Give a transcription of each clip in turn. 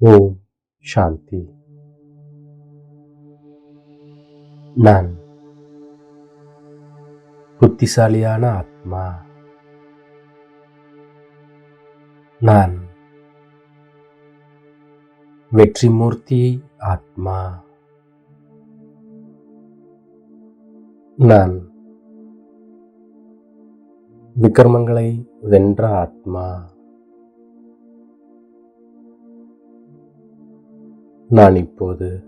ஓம் சாந்தி நான் புத்திசாலியான ஆத்மா நான் வெற்றிமூர்த்தி ஆத்மா நான் விக்ரமங்களை வென்ற ஆத்மா நான் இப்போது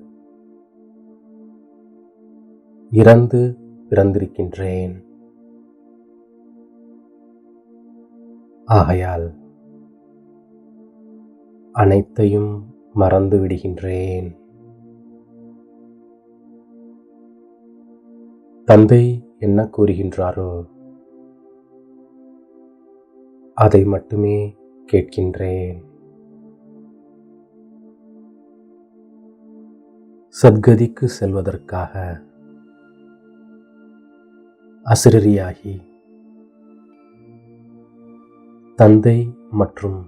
இறந்து பிறந்திருக்கின்றேன். ஆகையால் அனைத்தையும் மறந்து விடுகின்றேன். தந்தை என்ன கூறுகின்றாரோ அதை மட்டுமே கேட்கின்றேன். சத்கதிக்கு செல்வதற்காக. அசிரியாகி தந்தை மற்றும்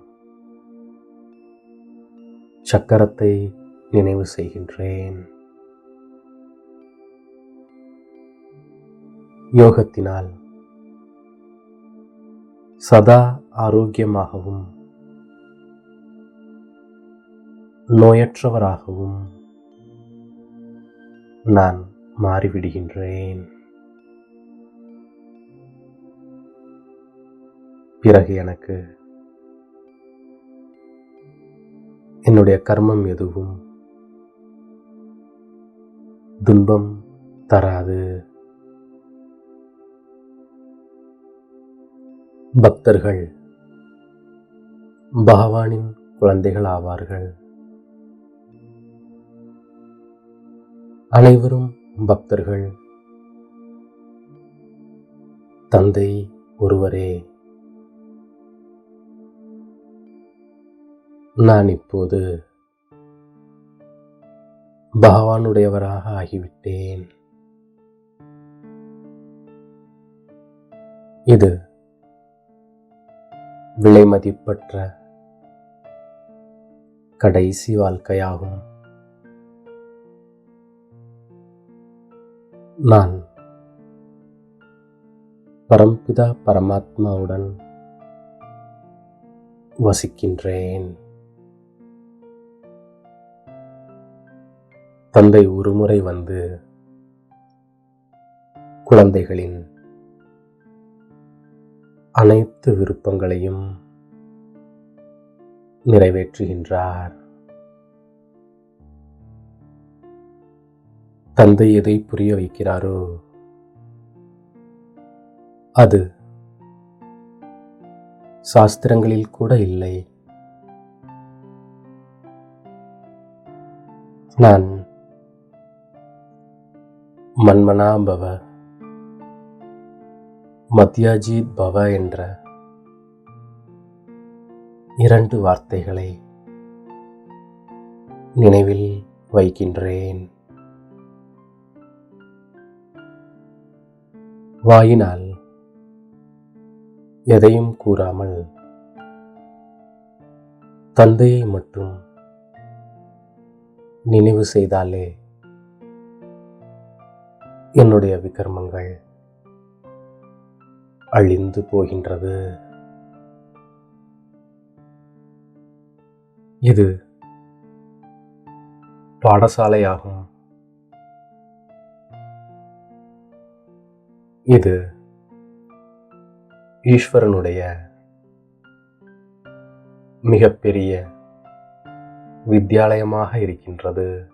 சக்கரத்தை நினைவு செய்கின்றேன். யோகத்தினால் சதா ஆரோக்கியமாகவும் நோயற்றவராகவும் நான் மாறிவிடுகின்றேன். பிறகு எனக்கு என்னுடைய கர்மம் எதுவும் துன்பம் தராது. பக்தர்கள் பகவானின் குழந்தைகள் ஆவார்கள் அனைவரும் பக்தர்கள். தந்தை ஒருவரே. நான் இப்போது பகவானுடையவராக ஆகிவிட்டேன். இது விலைமதிப்பற்ற கடைசி வாழ்க்கையாகும். நான் பரம்பிதா பரமாத்மாவுடன் வசிக்கின்றேன். தந்தை ஒருமுறை வந்து குழந்தைகளின் அனைத்து விருப்பங்களையும் நிறைவேற்றுகின்றார். தந்தை எதை புரிய வைக்கிறாரோ? அது சாஸ்திரங்களில் கூட இல்லை. நான் மன்மனா பவ மத்யாஜித் பவ என்ற இரண்டு வார்த்தைகளை நினைவில் வைக்கின்றேன். வாயினால் எதையும் கூறாமல் தந்தையை மட்டும் நினைவு செய்தாலே என்னுடைய விக்ரமங்கள் அழிந்து போகின்றது. இது பாடசாலையாகும் இது ஈஸ்வரனுடைய மிகப்பெரிய வித்யாலயமாக இருக்கின்றது.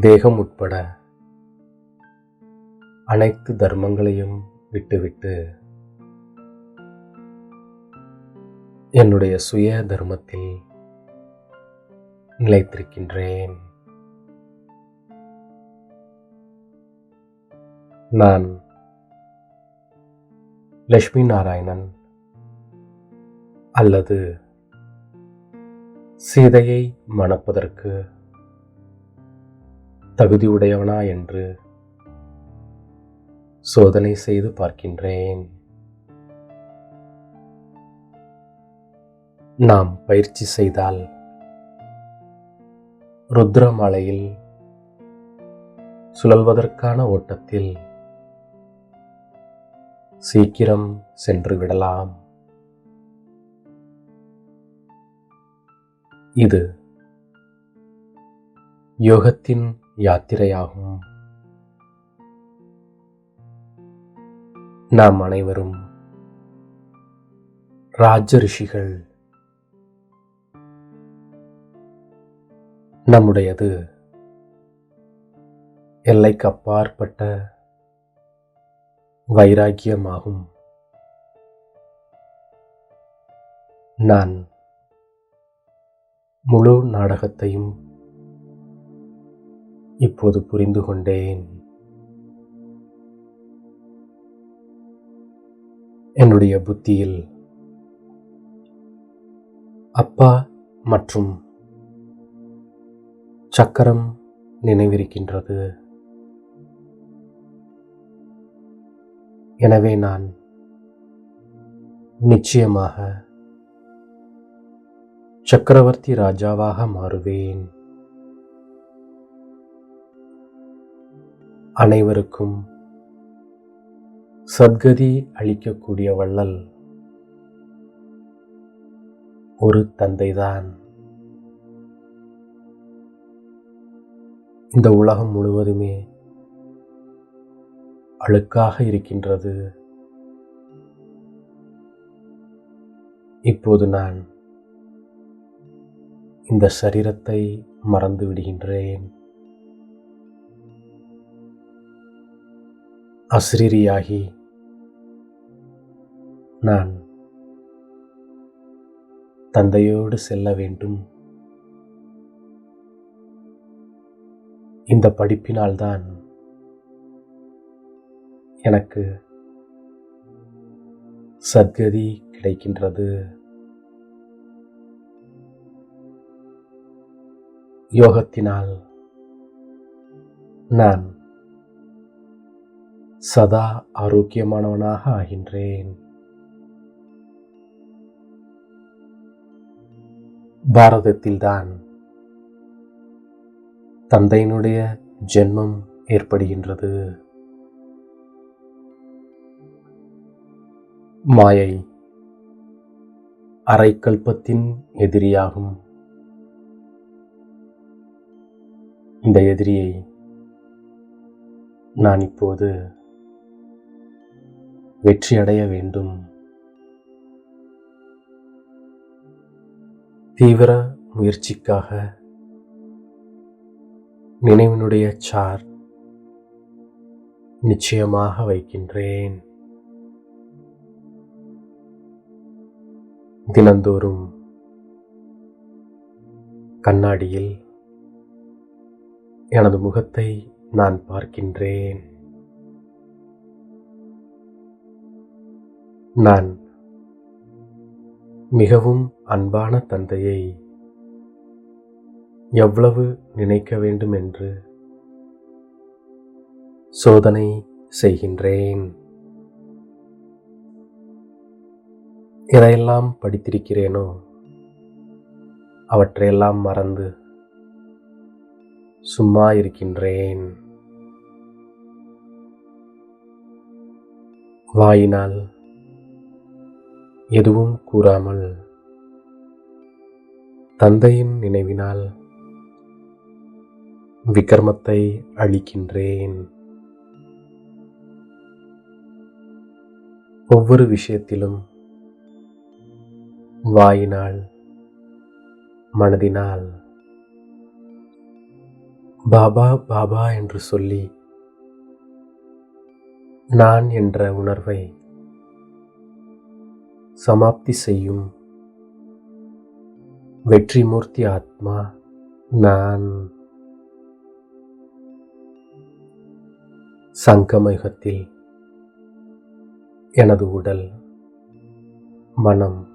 தேகம் உட்பட அனைத்து தர்மங்களையும் விட்டுவிட்டு என்னுடைய சுய தர்மத்தில் நிலைத்திருக்கின்றேன். நான் லட்சுமி நாராயணன் அல்லது சீதையை மணப்பதற்கு தகுதியுடையவனா என்று சோதனை செய்து பார்க்கின்றேன். நாம் பயிற்சி செய்தால் ருத்ரமலையில் சுழல்வதற்கான ஓட்டத்தில் சீக்கிரம் சென்று விடலாம். இது யோகத்தின் யாத்திரையாகும். நாம் அனைவரும் ராஜ ரிஷிகள் நம்முடையது எல்லைக்கு அப்பாற்பட்ட வைராக்கியமாகும். நான் முழு நாடகத்தையும் இப்போது புரிந்து கொண்டேன். என்னுடைய புத்தியில் அப்பா மற்றும் சக்கரம் நினைவிருக்கின்றது. எனவே நான் நிச்சயமாக சக்கரவர்த்தி ராஜாவாக மாறுவேன். அனைவருக்கும் சத்கதி அளிக்கக்கூடிய வள்ளல் ஒரு தந்தைதான். இந்த உலகம் முழுவதுமே அழுக்காக இருக்கின்றது. இப்போது நான் இந்த சரீரத்தை மறந்து விடுகின்றேன். அசிரியாகி நான் தந்தையோடு செல்ல வேண்டும். இந்த படிப்பினால்தான் எனக்கு சத்கதி கிடைக்கின்றது. யோகத்தினால் நான் சதா ஆரோக்கியமானவனாக ஆகின்றேன். பாரதத்தில்தான் தந்தையினுடைய ஜென்மம் ஏற்படுகின்றது. மாயை. அரைக்கல்பத்தின் எதிரியாகும். இந்த எதிரியை நான் இப்போது வெற்றியடைய வேண்டும். தீவிர முயற்சிக்காக நினைவினுடைய சார் நிச்சயமாக வைக்கின்றேன். தினந்தோறும் கண்ணாடியில் எனது முகத்தை நான் பார்க்கின்றேன். நான் மிகவும் அன்பான தந்தையை எவ்வளவு நினைக்க வேண்டும் என்று சோதனை செய்கின்றேன். எதையெல்லாம் படித்திருக்கிறேனோ அவற்றையெல்லாம் மறந்து சும்மா இருக்கின்றேன். வாயினால் எதுவும் கூறாமல் தந்தையின் நினைவினால் விக்ரமத்தை அளிக்கின்றேன் ஒவ்வொரு விஷயத்திலும் வாயினால் மனதினால். பாபா பாபா என்று சொல்லி நான் என்ற உணர்வை சமாப்தி செய்யும் வெற்றிமூர்த்தி ஆத்மா நான். சங்கமயுகத்தில் எனது உடல் மனம்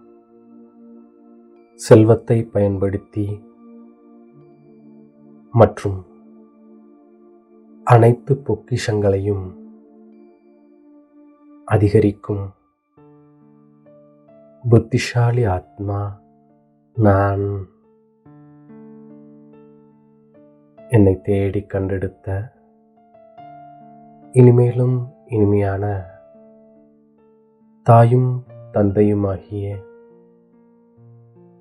செல்வத்தை பயன்படுத்தி மற்றும் அனைத்து பொக்கிஷங்களையும் அதிகரிக்கும் புத்திசாலி ஆத்மா நான். என்னை தேடி கண்டெடுத்த இனிமேலும் இனிமையான தாயும் தந்தையுமாகிய